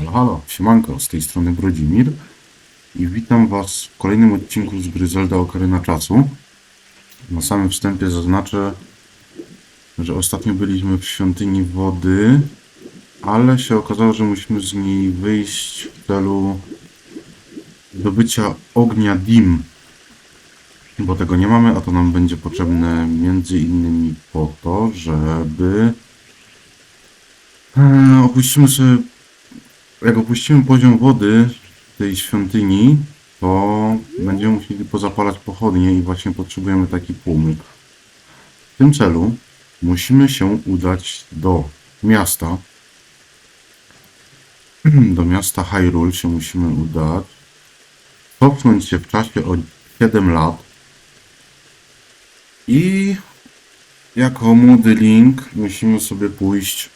Halo, halo, siemanko, z tej strony Brodzimir i witam Was w kolejnym odcinku z gry Zelda Okarina Czasu. Na samym wstępie zaznaczę, że ostatnio byliśmy w Świątyni Wody, ale się okazało, że musimy z niej wyjść w celu zdobycia ognia Dim, bo tego nie mamy, a to nam będzie potrzebne między innymi po to, żeby e, opuścimy sobie jak opuścimy poziom wody tej świątyni, to będziemy musieli pozapalać pochodnie i właśnie potrzebujemy taki płomyk. W tym celu musimy się udać do miasta. Do miasta Hyrule się musimy udać. Cofnąć się w czasie o 7 lat. I jako młody Link musimy sobie pójść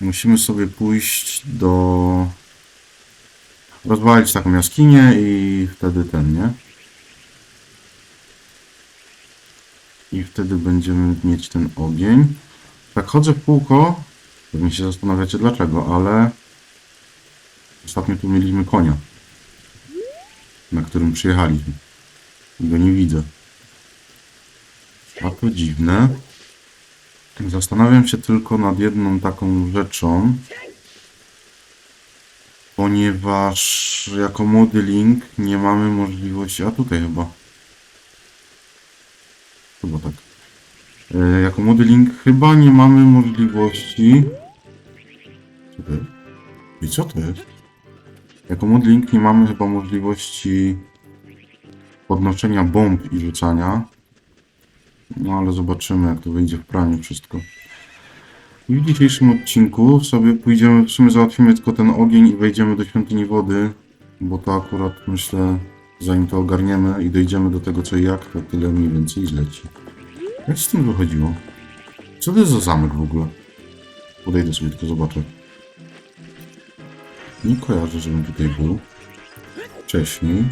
Musimy sobie pójść do... Rozwalić taką jaskinię i wtedy ten, nie? I wtedy będziemy mieć ten ogień. Tak chodzę w kółko. Pewnie się zastanawiacie dlaczego, ale... Ostatnio tu mieliśmy konia. Na którym przyjechaliśmy. I go nie widzę. A to dziwne. Zastanawiam się tylko nad jedną taką rzeczą, ponieważ jako młody Link nie mamy możliwości, a tutaj chyba, chyba tak, E, jako młody Link chyba nie mamy możliwości? I co to jest? Jako młody Link nie mamy chyba możliwości podnoszenia bomb i rzucania, no ale zobaczymy, jak to wyjdzie w praniu wszystko. I w dzisiejszym odcinku sobie pójdziemy, w sumie załatwimy tylko ten ogień i wejdziemy do świątyni wody, bo to akurat myślę, zanim to ogarniemy i dojdziemy do tego co i jak, to tyle mniej więcej zleci. Jak z tym wychodziło? Co to jest za zamek w ogóle? Podejdę sobie tylko zobaczę. Nie kojarzę, żebym tutaj był. Wcześniej.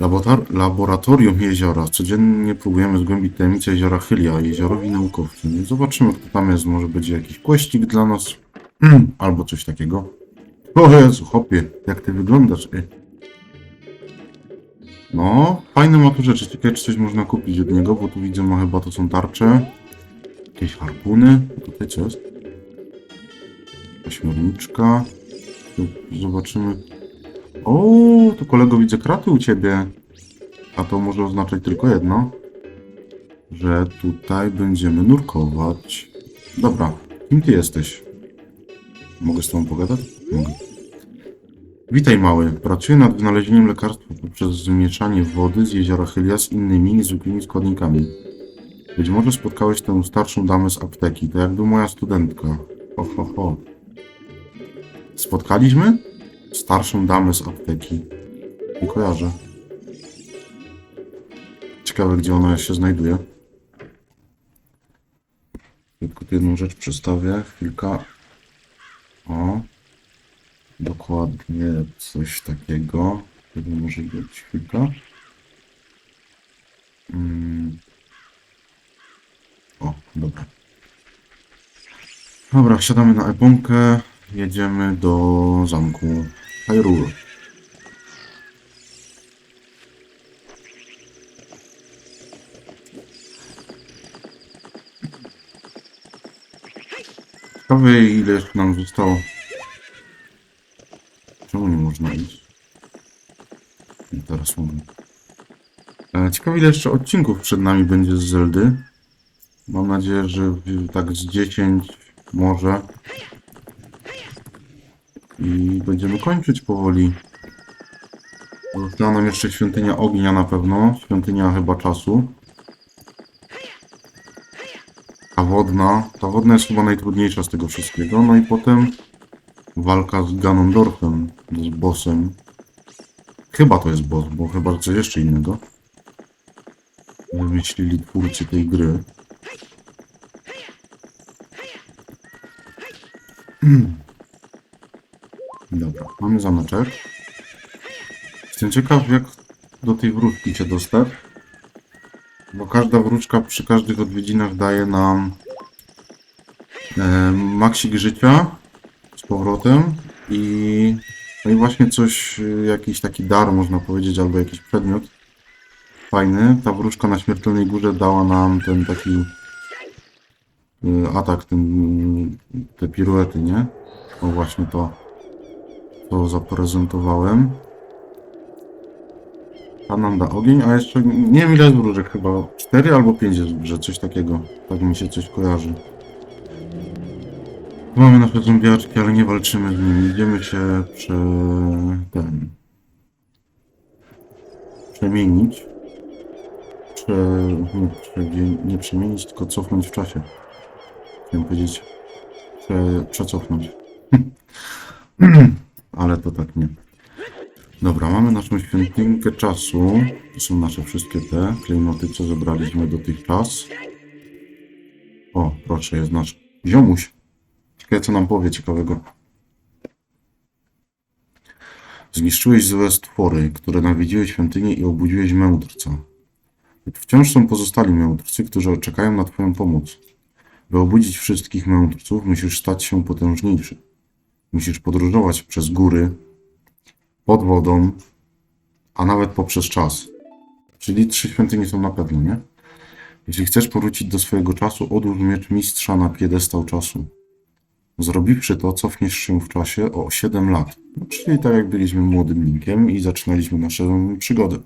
Laborator- Laboratorium jeziora. Codziennie próbujemy zgłębić tajemnicę jeziora Hylia, jeziorowi naukowcy. Zobaczymy, kto tam jest. Może będzie jakiś kłeścik dla nas. Albo coś takiego. O Jezu, chopie, jak ty wyglądasz. Ej. No, fajne ma tu rzeczy. Ciekawe, czy coś można kupić od niego, bo tu widzę, ma chyba to są tarcze. Jakieś harpuny. A tutaj co jest? Ośmiorniczka. Zobaczymy, o, to kolego widzę kraty u ciebie. A to może oznaczać tylko jedno. Że tutaj będziemy nurkować. Dobra, kim ty jesteś? Mogę z tobą pogadać? Mogę. Witaj mały. Pracuję nad wynalezieniem lekarstwa poprzez zmieszanie wody z jeziora Hylia z innymi niezwykłymi składnikami. Być może spotkałeś tę starszą damę z apteki. To jakby moja studentka. Ho, ho, ho. Spotkaliśmy? Starszą damę z apteki. Nie kojarzę. Ciekawe, gdzie ona się znajduje. Tylko jedną rzecz przedstawię. Chwilka. O. Dokładnie coś takiego. Tego może być chwilka. Mm. O, dobra. Dobra, wsiadamy na eponkę. Jedziemy do zamku Hyrule. Ciekawe ile jeszcze nam zostało. Czemu nie można iść? Teraz mogę. E, Ciekawe ile jeszcze odcinków przed nami będzie z Zeldy. Mam nadzieję, że tak z 10 może. I będziemy kończyć powoli. Została nam jeszcze świątynia ognia na pewno. Świątynia chyba czasu. Ta wodna. Ta wodna jest chyba najtrudniejsza z tego wszystkiego. No i potem walka z Ganondorfem, z bossem. Chyba to jest boss, bo chyba coś jeszcze innego. Wymyślili twórcy tej gry. Dobra, mamy zameczek. Jestem ciekaw, jak do tej wróżki się dostać. Bo każda wróżka przy każdych odwiedzinach daje nam e, maksik życia z powrotem i no i właśnie coś, e, jakiś taki dar można powiedzieć, albo jakiś przedmiot fajny. Ta wróżka na śmiertelnej górze dała nam ten taki e, atak, ten, te piruety, nie? O właśnie to, to zaprezentowałem. A nam da ogień, a jeszcze nie wiem ile jest wróżek, chyba 4 albo 5 jest grze, coś takiego. Tak mi się coś kojarzy. Mamy nasze zombiaczki, ale nie walczymy z nimi. Idziemy się prze... ten... przemienić. Prze... Nie, prze... nie przemienić, tylko cofnąć w czasie. Chciałem powiedzieć prze... przecofnąć. ale to tak nie. Dobra, mamy naszą świątynkę czasu. To są nasze wszystkie te klejnoty, co zebraliśmy dotychczas. O, proszę, jest nasz ziomuś. Ciekawe, co nam powie ciekawego. Zniszczyłeś złe stwory, które nawiedziły świątynię i obudziłeś mędrca. Wciąż są pozostali mędrcy, którzy czekają na Twoją pomoc. By obudzić wszystkich mędrców, musisz stać się potężniejszy. Musisz podróżować przez góry, pod wodą, a nawet poprzez czas. Czyli trzy świątynie są na pewno, nie? Jeśli chcesz powrócić do swojego czasu, odłóż miecz mistrza na piedestał czasu. Zrobiwszy to, cofniesz się w czasie o 7 lat. No, czyli tak jak byliśmy młodym linkiem i zaczynaliśmy naszą przygodę.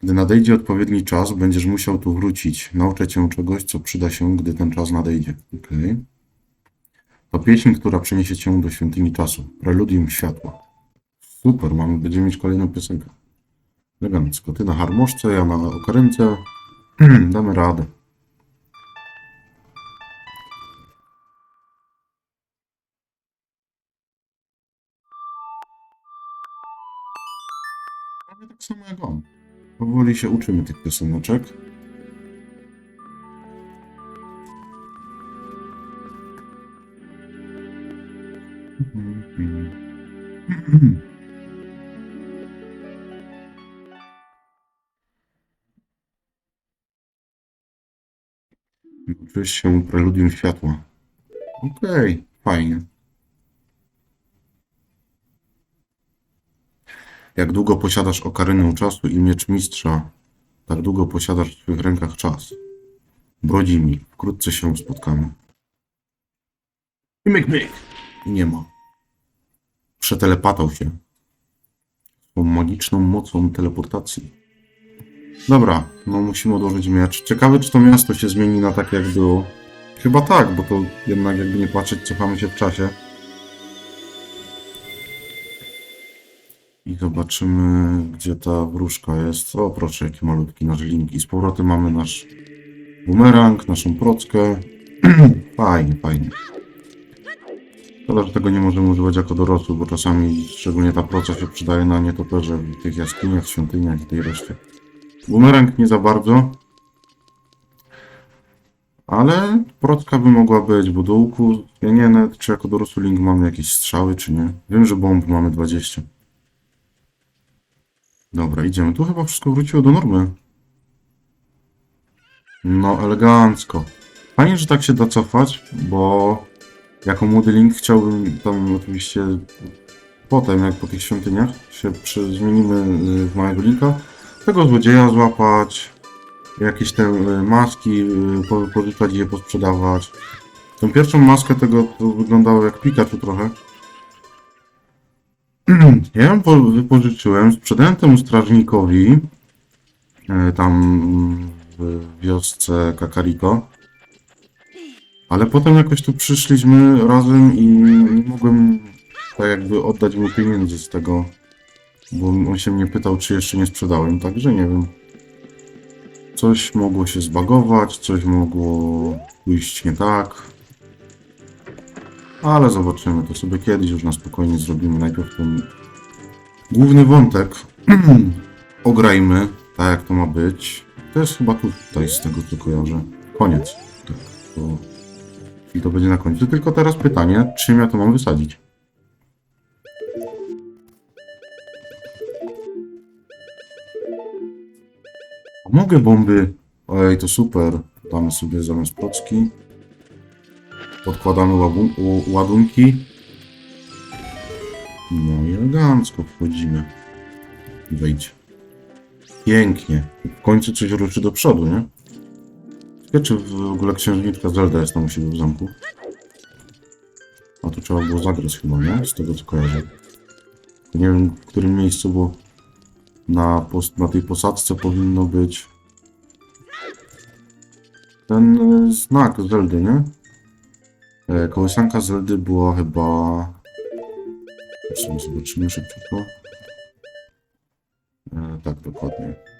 Gdy nadejdzie odpowiedni czas, będziesz musiał tu wrócić. Nauczę cię czegoś, co przyda się, gdy ten czas nadejdzie. Okej. To pieśń, która przeniesie cię do świątyni czasu. Preludium światła. Super, mamy, będziemy mieć kolejną piosenkę. Elegancko. Ty na harmoszce, ja na okarynce. Damy radę. Prawie tak samo jak on. Powoli się uczymy tych pioseneczek. Uczyłeś się preludium światła. Okej, fajnie. Jak długo posiadasz okarynę czasu i miecz mistrza, tak długo posiadasz w swych rękach czas. Brodzi mi, wkrótce się spotkamy. I myk, myk. I nie ma. Przetelepatał się. Tą magiczną mocą teleportacji. Dobra, no musimy odłożyć miecz. Ciekawe, czy to miasto się zmieni na tak, jak było. Chyba tak, bo to jednak jakby nie patrzeć, cofamy się w czasie. I zobaczymy, gdzie ta wróżka jest. O, proszę, jaki malutki nasz link. I z powrotem mamy nasz bumerang, naszą prockę. fajnie, fajnie. Szkoda, że tego nie możemy używać jako dorosłych, bo czasami, szczególnie ta proca się przydaje na nietoperze w tych jaskiniach, świątyniach i tej reszcie. Bumerang nie za bardzo. Ale procka by mogła być, bo do ja nie wiem, czy jako dorosły link mamy jakieś strzały, czy nie. Wiem, że bomb mamy 20. Dobra, idziemy. Tu chyba wszystko wróciło do normy. No, elegancko. Fajnie, że tak się da cofać, bo jako młody link chciałbym tam oczywiście potem, jak po tych świątyniach się zmienimy y, w małego linka, tego złodzieja złapać, jakieś te y, maski y, po- pożyczać i je posprzedawać. Tą pierwszą maskę tego to wyglądało jak Pikachu trochę. Ja ją po- wypożyczyłem, sprzedałem temu strażnikowi tam w wiosce Kakariko. Ale potem jakoś tu przyszliśmy razem i nie mogłem tak jakby oddać mu pieniędzy z tego, bo on się mnie pytał, czy jeszcze nie sprzedałem, także nie wiem. Coś mogło się zbagować, coś mogło pójść nie tak. Ale zobaczymy, to sobie kiedyś już na spokojnie zrobimy. Najpierw ten główny wątek ograjmy, tak jak to ma być. To jest chyba tutaj z tego co kojarzę. Koniec. Tak, to... I to będzie na końcu. Tylko teraz pytanie, czym ja to mam wysadzić? Mogę bomby. Ojej, to super. Damy sobie zamiast procki. Podkładamy ładunki. No i elegancko wchodzimy. Wejdź. Pięknie. W końcu coś ruszy do przodu, nie? Czy w ogóle księżniczka Zelda jest tam u siebie w zamku. A tu trzeba było zagrać chyba, nie? Z tego co kojarzę. Nie wiem w którym miejscu, bo na, na tej posadzce powinno być ten e, znak Zeldy, nie? E, kołysanka Zeldy była chyba... Zobaczymy szybciutko. E, tak, dokładnie.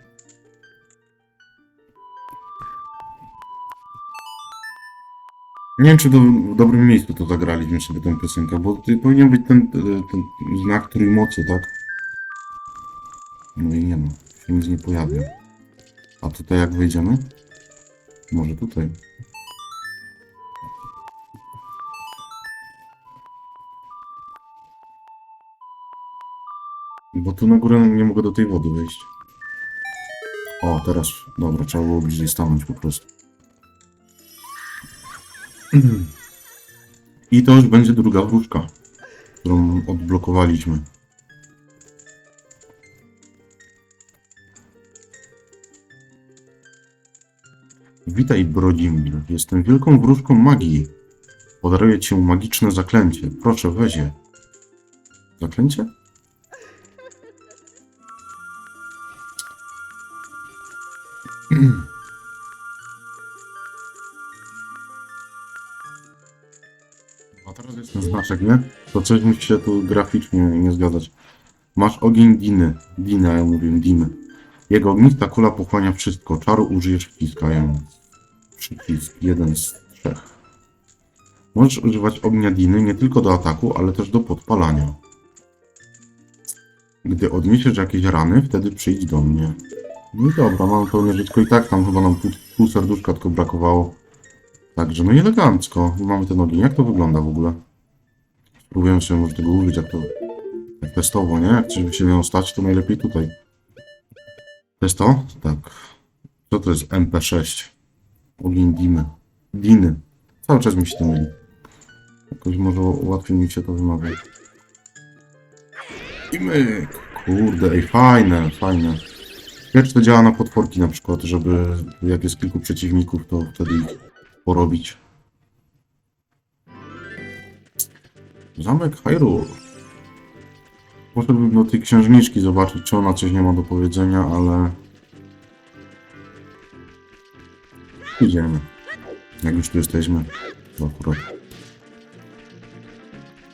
Nie wiem, czy do, w dobrym miejscu to zagraliśmy sobie tę piosenkę, bo to powinien być ten, ten, ten znak trójmocy, tak? No i nie no, się nic nie pojawia. A tutaj jak wyjdziemy? Może tutaj. Bo tu na górę nie mogę do tej wody wejść. O, teraz. Dobra, trzeba było bliżej stanąć po prostu. I to już będzie druga wróżka, którą odblokowaliśmy. Witaj, Brodzimir. Jestem wielką wróżką magii. Podaruję ci magiczne zaklęcie. Proszę, weź je. Zaklęcie? znaczek, nie? To coś musi się tu graficznie nie zgadzać. Masz ogień Diny. Dina, ja mówię, Dimy. Jego ognista kula pochłania wszystko. Czaru użyjesz wciskając. Przycisk. Jeden z trzech. Możesz używać ognia Diny nie tylko do ataku, ale też do podpalania. Gdy odniesiesz jakieś rany, wtedy przyjdź do mnie. No i dobra, mam pełne żyćko i tak tam chyba nam pół, pół serduszka tylko brakowało. Także no i elegancko. Mamy ten ogień. Jak to wygląda w ogóle? Spróbuję sobie może tego użyć, jak to... Jak testowo, nie? Jak coś by się miało stać, to najlepiej tutaj. To jest to? Tak. Co to jest MP6? Ogień Dimy. Diny. Cały czas mi się to myli. Jakoś może łatwiej mi się to wymawia. I. Kurde, ej, fajne, fajne. Wiesz, to działa na potworki na przykład, żeby jak jest kilku przeciwników, to wtedy ich porobić. Zamek Hyrule. Poszedłbym do tej księżniczki zobaczyć, czy ona coś nie ma do powiedzenia, ale... Idziemy. Jak już tu jesteśmy, to akurat.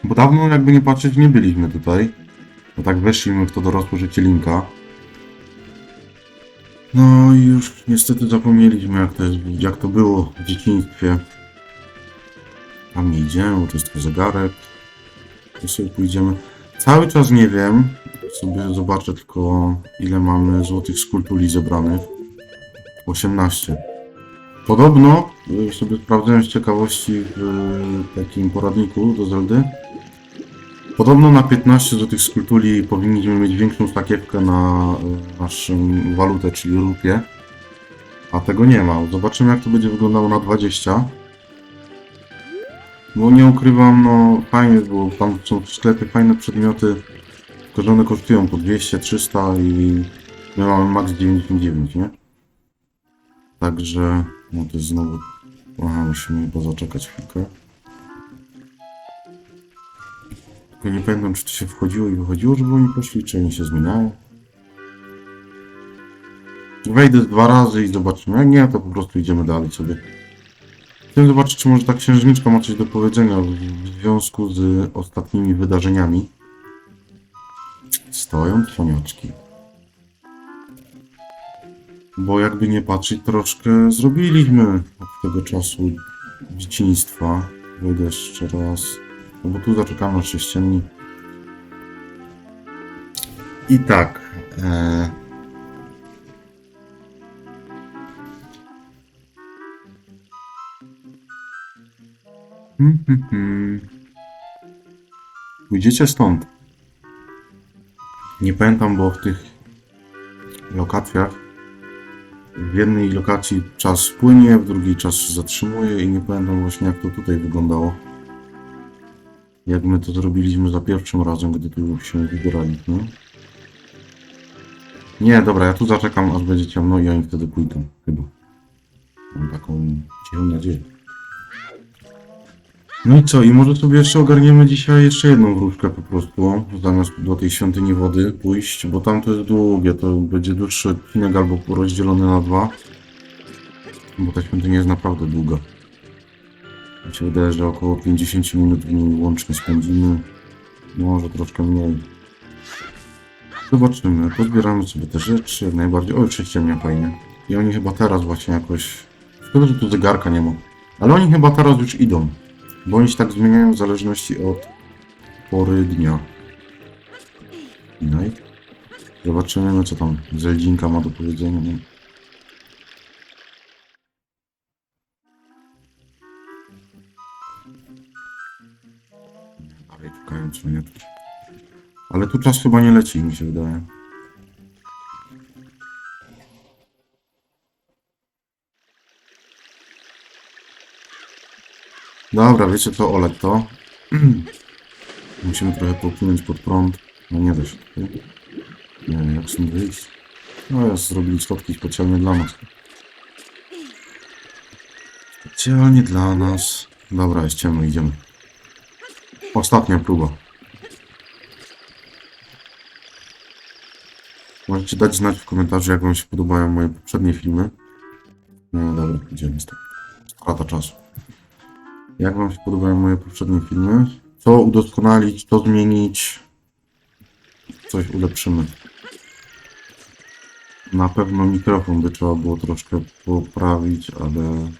Bo dawno, jakby nie patrzeć, nie byliśmy tutaj. Bo tak weszliśmy w to dorosłe życie Linka. No i już niestety zapomnieliśmy jak to, jest, jak to było w dzieciństwie. Tam nie idziemy, to jest tylko zegarek. Tu sobie pójdziemy. Cały czas nie wiem. Sobie zobaczę tylko ile mamy złotych skulptuli zebranych. 18. Podobno, y, sobie sprawdzałem z ciekawości w y, takim poradniku do Zeldy. Podobno na 15 złotych skulptuli powinniśmy mieć większą sakiewkę na y, naszą walutę, czyli rupię. A tego nie ma. Zobaczymy jak to będzie wyglądało na 20. Bo nie ukrywam, no fajnie było, tam są w sklepie fajne przedmioty, tylko że one kosztują po 200, 300 i my mamy max 99, nie? Także, no to jest znowu, aha, musimy chyba zaczekać chwilkę. Tylko nie pamiętam, czy to się wchodziło i wychodziło, żeby oni poszli, czy oni się zmieniają. Wejdę dwa razy i zobaczymy. Jak nie, to po prostu idziemy dalej sobie. Chcę zobaczyć, czy może ta księżniczka ma coś do powiedzenia w, związku z ostatnimi wydarzeniami. Stoją trwoniaczki. Bo jakby nie patrzeć, troszkę zrobiliśmy od tego czasu dzieciństwa. Wejdę jeszcze raz. No bo tu zaczekamy aż się ściemni. I tak. E... Hmm, hmm, hmm. Pójdziecie stąd. Nie pamiętam, bo w tych lokacjach w jednej lokacji czas płynie, w drugiej czas się zatrzymuje i nie pamiętam właśnie jak to tutaj wyglądało. Jak my to zrobiliśmy za pierwszym razem, gdy tu się wybieraliśmy. Nie, dobra, ja tu zaczekam, aż będzie ciemno i oni wtedy pójdą, chyba. Mam taką cichą nadzieję. No i co, i może sobie jeszcze ogarniemy dzisiaj jeszcze jedną wróżkę po prostu, zamiast do tej świątyni wody pójść, bo tam to jest długie, to będzie dłuższy odcinek albo rozdzielony na dwa, bo ta świątynia jest naprawdę długa. Mi się wydaje, że około 50 minut w niej łącznie spędzimy, może troszkę mniej. Zobaczymy, pozbieramy sobie te rzeczy, jak najbardziej, oj, czy ciemnia fajnie. I oni chyba teraz właśnie jakoś, szkoda, że tu zegarka nie ma, ale oni chyba teraz już idą. Się tak zmieniają w zależności od pory dnia. No i zobaczymy, no co tam Zeldinka ma do powiedzenia. Nie? Dalej dzwonieczki. Ale tu czas chyba nie leci, mi się wydaje. Dobra, wiecie co, Olek to. Musimy trochę popłynąć pod prąd. No nie da się. Nie wiem, jak stąd wyjść. No jest, zrobili schodki specjalnie dla nas. Specjalnie dla nas. Dobra, jest ciemno, idziemy. Ostatnia próba. Możecie dać znać w komentarzu, jak wam się podobają moje poprzednie filmy. No dobra, idziemy stąd. Strata czasu. Jak Wam się podobają moje poprzednie filmy? Co udoskonalić, co zmienić? Coś ulepszymy. Na pewno mikrofon by trzeba było troszkę poprawić, ale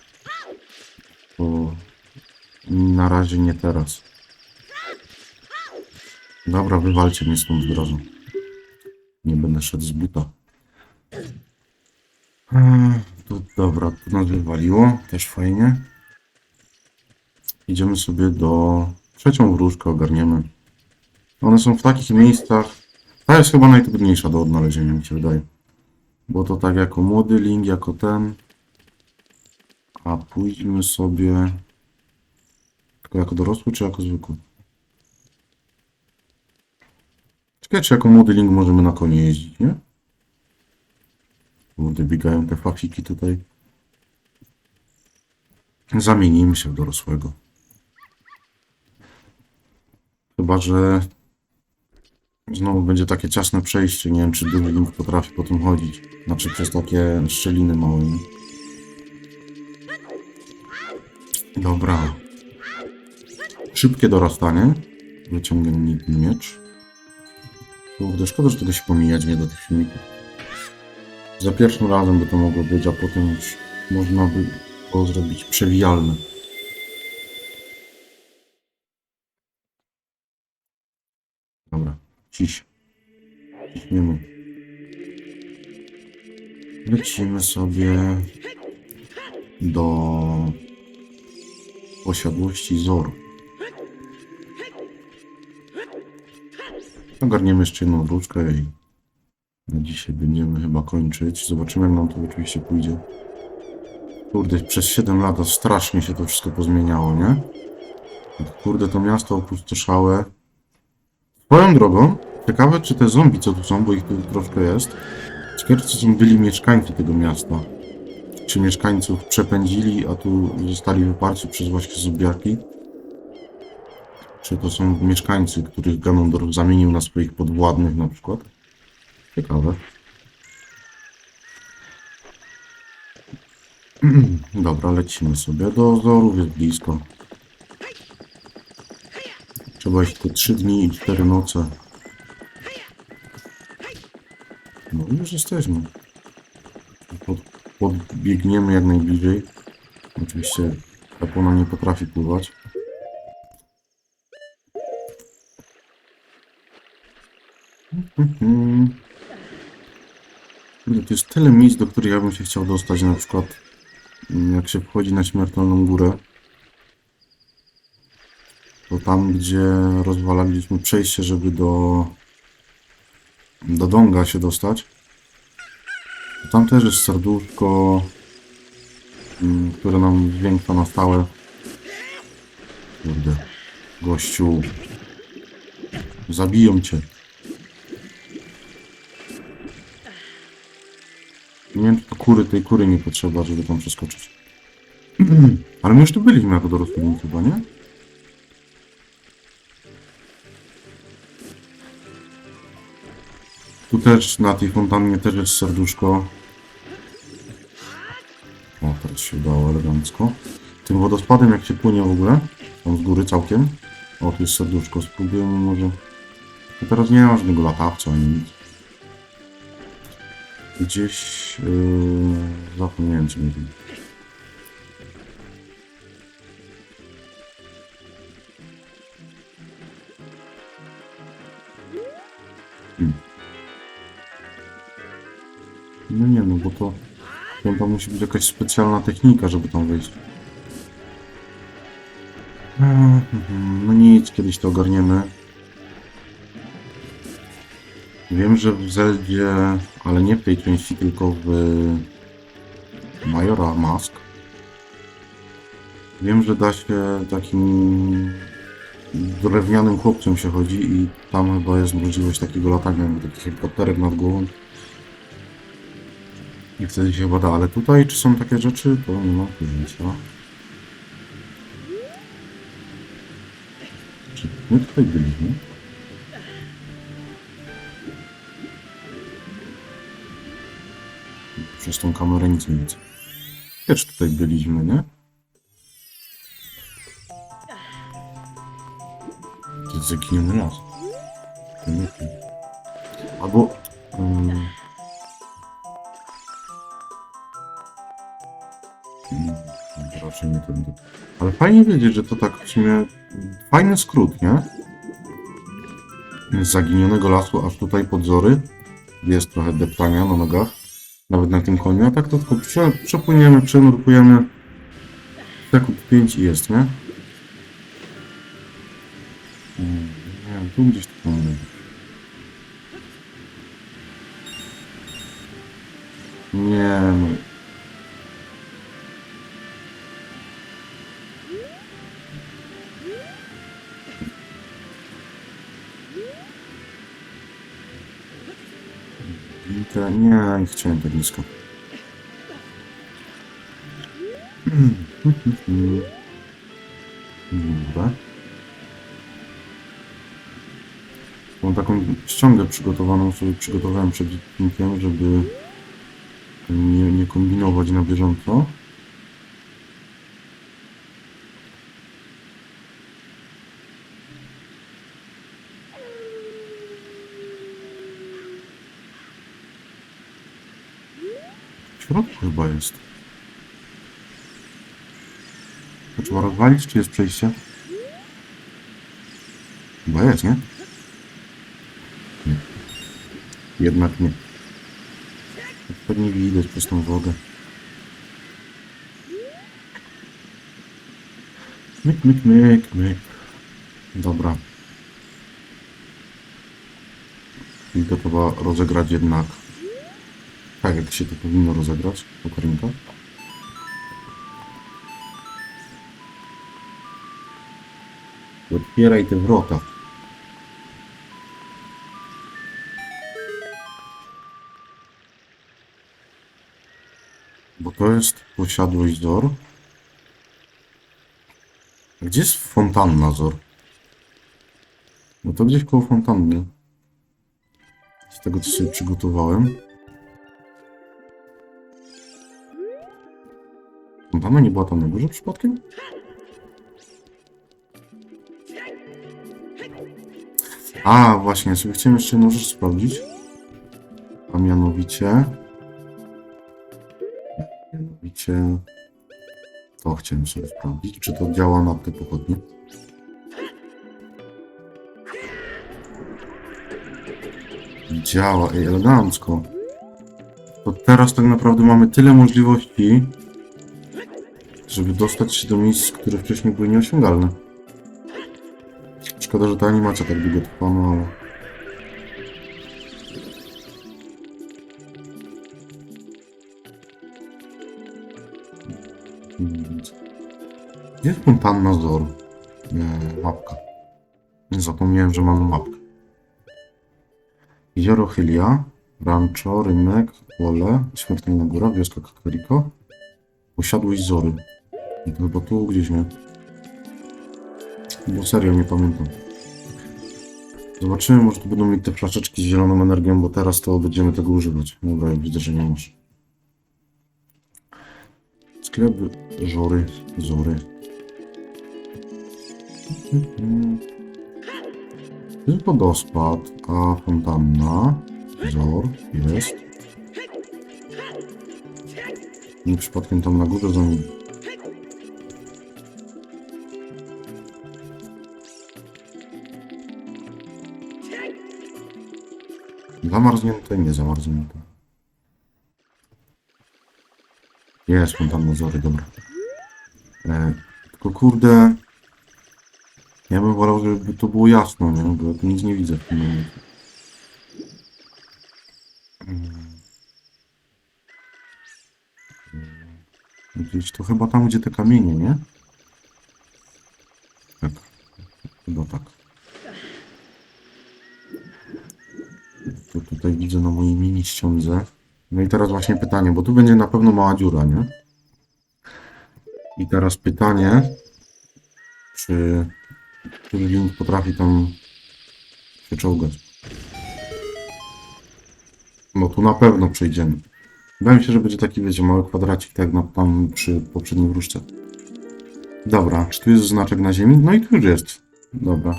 to na razie nie teraz. Dobra, wywalcie mnie stąd od razu. Nie będę szedł z buta. Eee, dobra, tu nas wywaliło, też fajnie. Idziemy sobie do... Trzecią wróżkę ogarniemy. One są w takich miejscach... Ta jest chyba najtrudniejsza do odnalezienia, mi się wydaje. Bo to tak jako młody link, jako ten. A pójdźmy sobie... Tylko jako dorosły, czy jako zwykły? Czekaj, czy jako młody link możemy na konie jeździć, nie? Kurde, biegają te fafiki tutaj. Zamienimy się w dorosłego. Chyba, że znowu będzie takie ciasne przejście. Nie wiem, czy duży link potrafi po tym chodzić. Znaczy przez takie szczeliny małe. Dobra. Szybkie dorastanie. Wyciągnięty miecz. Kurde, szkoda, że tego się pomijać nie do tych filmików. Za pierwszym razem by to mogło być, a potem już można by było zrobić przewijalne. Dobra, ciś. Ciśniemy. Lecimy sobie do posiadłości Zoru. Ogarniemy jeszcze jedną wróczkę i na dzisiaj będziemy chyba kończyć. Zobaczymy jak nam to oczywiście pójdzie. Kurde, przez 7 lat strasznie się to wszystko pozmieniało, nie? Kurde, to miasto opustoszałe. Swoją drogą, ciekawe czy te zombie, co tu są, bo ich tu troszkę jest. Ciekawe, są byli mieszkańcy tego miasta. Czy mieszkańców przepędzili, a tu zostali wyparci przez właśnie zombiaki. Czy to są mieszkańcy, których Ganondorf zamienił na swoich podwładnych na przykład. Ciekawe. Dobra, lecimy sobie. Do Zorów jest blisko. Trzeba iść tylko 3 dni i 4 noce. No i już jesteśmy. Pod, podbiegniemy jak najbliżej. Oczywiście Kapona nie potrafi pływać. Kurde, To jest tyle miejsc, do których ja bym się chciał dostać, na przykład mm, jak się wchodzi na śmiertelną górę, to tam, gdzie rozwalaliśmy przejście, żeby do do Donga się dostać, Tam też jest serduszko, mm, które nam zwiększa na stałe. Kurde, gościu. Zabiją cię. Nie wiem, czy to kury, tej kury nie potrzeba, żeby tam przeskoczyć. Ale my już tu byliśmy jako dorosły chyba, nie? Tu też na tej fontannie też jest serduszko. O, teraz się udało elegancko. Tym wodospadem jak się płynie w ogóle, tam z góry całkiem. O, tu jest serduszko, spróbujemy może... No teraz nie ma żadnego latawca ani nic. Gdzieś... Yy, zapomniałem co mówię. To chyba musi być jakaś specjalna technika, żeby tam wejść. Mhm, No nic, kiedyś to ogarniemy. Wiem, że w Zeldzie, ale nie w tej części, tylko w Majora Mask. Wiem, że da się takim drewnianym chłopcem się chodzi i tam chyba jest możliwość takiego latania, taki helikopterek nad głową. I wtedy się chyba da, ale tutaj czy są takie rzeczy, to nie mam pojęcia. Czy my tutaj byliśmy? Przez tą kamerę nic nie widzę. Też tutaj byliśmy, nie? To jest zaginiony las. Nie. Albo... Um, Raczej nie tędy. Ale fajnie wiedzieć, że to tak w sumie fajny skrót, nie? Z zaginionego lasu aż tutaj podzory. Jest trochę deptania na nogach. Nawet na tym koniu. A tak to tylko prze, przepłyniemy, przenurkujemy. Sekund 5 i jest, nie? Nie wiem, tu gdzieś to powinno. Nie no. Nie, nie chciałem tak blisko. Dobra. Mam taką ściągę przygotowaną, sobie przygotowałem przed odcinkiem, żeby nie, nie kombinować na bieżąco. W środku chyba jest. To trzeba rozwalić, czy jest przejście? Chyba jest, nie? Nie. Jednak nie. Pewnie widać przez tą wodę. Myk, myk, myk, myk. Dobra. I to trzeba rozegrać jednak tak, jak się to powinno rozegrać, Okarinka. Otwieraj te wrota. Bo to jest posiadłość Zor. A Gdzie jest fontanna Zor? No to gdzieś koło fontanny. Z tego co sobie przygotowałem. Fontanna nie była tam na górze przypadkiem? A, właśnie, sobie chciałem jeszcze jedną rzecz sprawdzić. A mianowicie... Mianowicie... To chciałem sobie sprawdzić, czy to działa na te pochodnie. Działa, ej, elegancko. To teraz tak naprawdę mamy tyle możliwości, żeby dostać się do miejsc, które wcześniej były nieosiągalne. Szkoda, że ta animacja tak długo trwa, no ale... Gdzie jest ten pan Nazor? Eee, mapka. Zapomniałem, że mam mapkę. Jezioro Hylia, Rancho, Rynek, Pole, Śmiertelna Góra, Wioska Kakariko, Posiadłość Zory. Chyba tu gdzieś, nie? Bo serio nie pamiętam. Zobaczymy, może tu będą mieć te flaszeczki z zieloną energią, bo teraz to będziemy tego używać. Dobra, widzę, że nie masz. Sklep Żory, Zory. Jest wodospad, a fontanna, Zor, jest. Nie przypadkiem tam na górze za nim. Zamarznięte, nie zamarznięte. Jest fontanna Zory, dobra. E, tylko kurde... Ja bym wolał, żeby to było jasno, nie? Bo ja tu nic nie widzę w tym momencie. Mm. Gdzieś to chyba tam, gdzie te kamienie, nie? Tak. Chyba tak. To tutaj widzę na mojej mini ściądze. No i teraz właśnie pytanie, bo tu będzie na pewno mała dziura, nie? I teraz pytanie, czy który link potrafi tam się czołgać. No tu na pewno przejdziemy. Wydaje mi się, że będzie taki, wiecie, mały kwadracik, tak jak na, tam przy poprzedniej wróżce. Dobra, czy tu jest znaczek na ziemi? No i tu już jest. Dobra.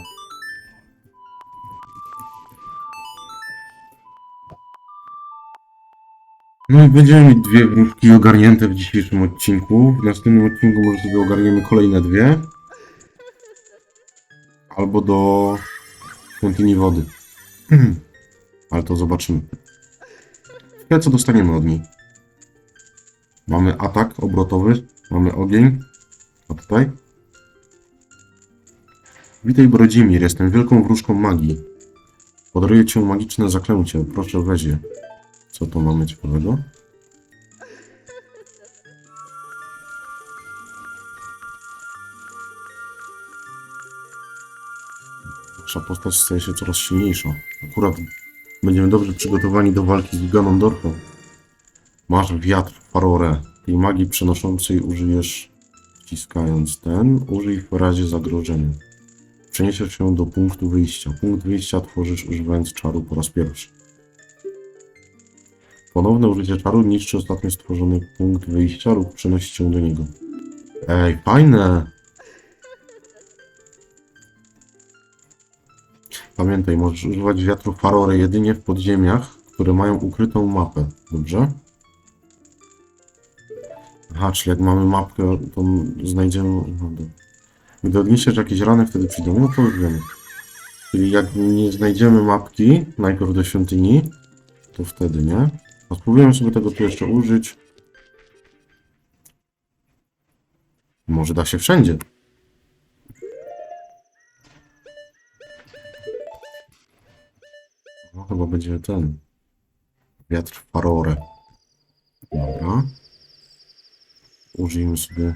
Będziemy mieć dwie wróżki ogarnięte w dzisiejszym odcinku. W następnym odcinku może sobie ogarniemy kolejne dwie. Albo do świątyni wody. Ale to zobaczymy. Ciekawe co dostaniemy od niej. Mamy atak obrotowy, mamy ogień. A tutaj? Witaj Brodzimir, jestem wielką wróżką magii. Podaruję cię magiczne zaklęcie, proszę weź je. Co to mamy ciekawego? Nasza postać staje się coraz silniejsza. Akurat będziemy dobrze przygotowani do walki z Ganondorfem. Masz wiatr Farore. Tej magii przenoszącej użyjesz wciskając ten. Użyj w razie zagrożenia. Przeniesiesz się do punktu wyjścia. Punkt wyjścia tworzysz używając czaru po raz pierwszy. Ponowne użycie czaru niszczy ostatnio stworzony punkt wyjścia lub przenosi się do niego. Ej, fajne! Pamiętaj, możesz używać wiatru Farore jedynie w podziemiach, które mają ukrytą mapę. Dobrze? Aha, czyli jak mamy mapkę, to znajdziemy... Gdy odniesiesz jakieś rany, wtedy przyjdą. No to już wiemy. Czyli jak nie znajdziemy mapki, najpierw do świątyni, to wtedy nie. A spróbujemy sobie tego tu jeszcze użyć. Może da się wszędzie. No chyba będzie ten. Wiatr Farore. Dobra. Użyjmy sobie.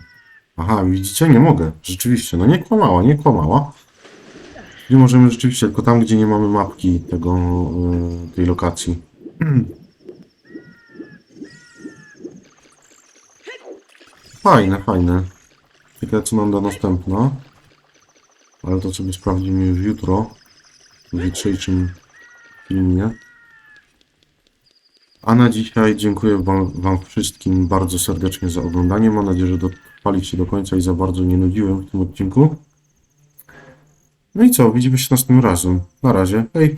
Aha, widzicie, nie mogę. Rzeczywiście, no nie kłamała, nie kłamała. Czyli możemy rzeczywiście tylko tam, gdzie nie mamy mapki tego, y, tej lokacji. Fajne, fajne. Ciekawe co nam da następna. Ale to sobie sprawdzimy już jutro. W jutrzejszym filmie. A na dzisiaj dziękuję wam, wam wszystkim bardzo serdecznie za oglądanie. Mam nadzieję, że dotrwaliście do końca i za bardzo nie nudziłem w tym odcinku. No i co, widzimy się następnym razem. Na razie, hej!